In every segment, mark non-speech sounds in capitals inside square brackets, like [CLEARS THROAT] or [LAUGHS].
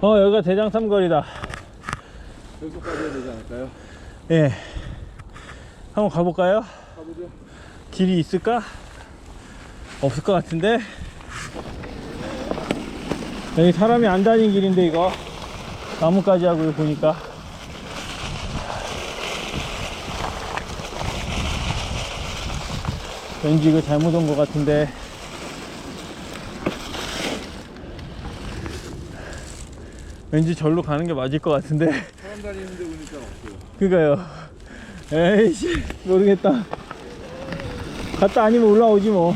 어 여기가 대장 삼거리다 여기까지 해야 되지 않을까요? 예 한번 가볼까요? 가보죠. 길이 있을까? 없을 것 같은데 여기 사람이 안 다니는 길인데 이거 나무까지 하고 보니까 왠지 이거 잘못 온 것 같은데 왠지 절로 가는 게 맞을 것 같은데 사람 다니는데 보니까 없어요. 그니까요. 에이씨 모르겠다. 갔다 아니면 올라오지 뭐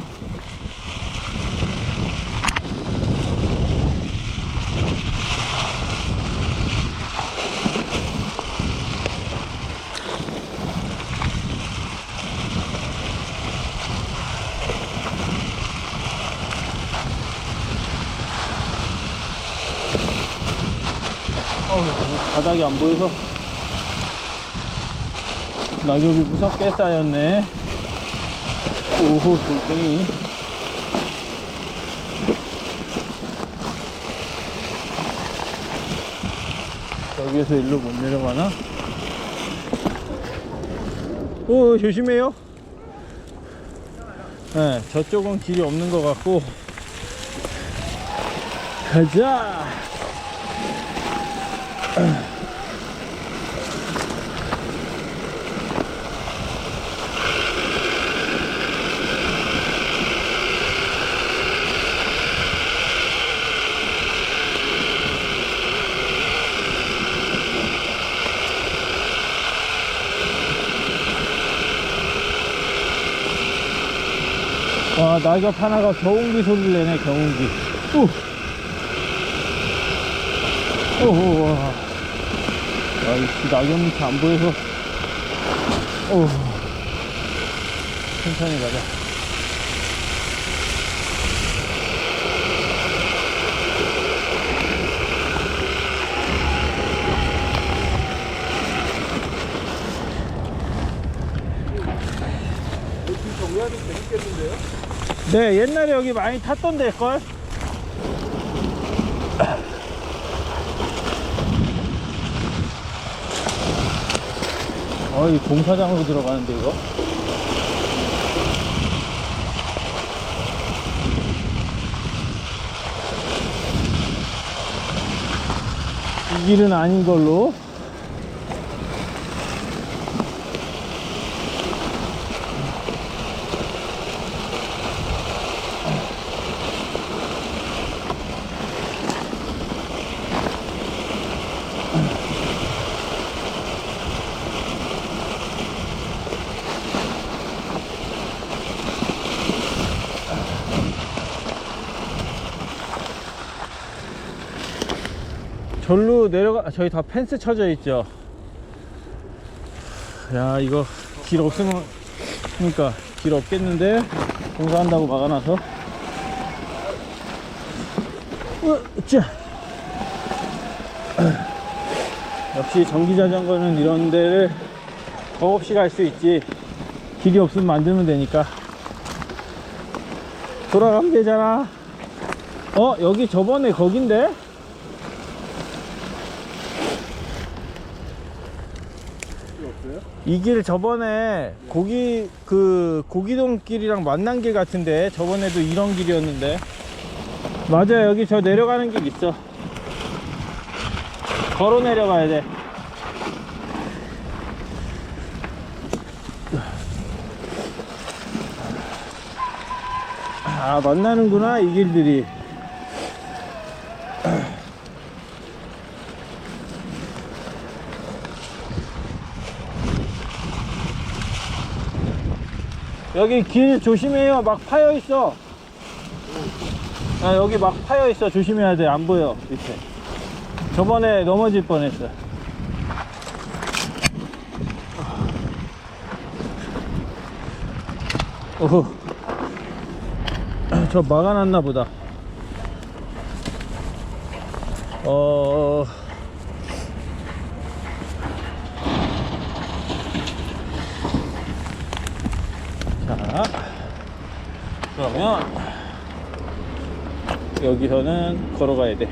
바닥이 안 보여서 낙엽이 무섭게 쌓였네. 오호, 돌덩이. 여기에서 일로 못 내려가나? 오, 조심해요. 네, 저쪽은 길이 없는 것 같고. 가자! 와, 낙엽 하나가 경운기 소리를 내네, 경운기. 오! 오호, 와. 야, 이 낙엽 밑이 안 보여서. 오. 천천히 가자. 네, 옛날에 여기 많이 탔던 데걸? 어이, 공사장으로 들어가는데, 이거? 이 길은 아닌 걸로. 절로 내려가 저희 다 펜스 쳐져 있죠? 야 이거 길 없으면 그러니까 길 없겠는데? 공사한다고 막아놔서. 으짜 [CLEARS THROAT] 역시 전기자전거는 이런 데를 겁 없이 갈 수 있지. 길이 없으면 만들면 되니까. 돌아가면 되잖아. 어 여기 저번에 거긴데 이 길 저번에 고기 그 고기동 길이랑 만난 길 같은데 저번에도 이런 길이었는데. 맞아 여기 저 내려가는 길 있어. 걸어 내려가야 돼. 아 만나는구나 이 길들이 여기 길 조심해요. 막 파여 있어. 아, 여기 막 파여 있어. 조심해야 돼. 안 보여. 밑에. 저번에 넘어질 뻔했어. 오호. 아, 저 막아놨나 보다. 어. 그러면 여기서는 걸어가야 돼.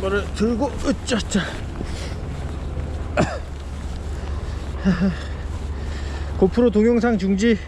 뭐를 들고 으짜짜 [LAUGHS] 고프로 동영상 중지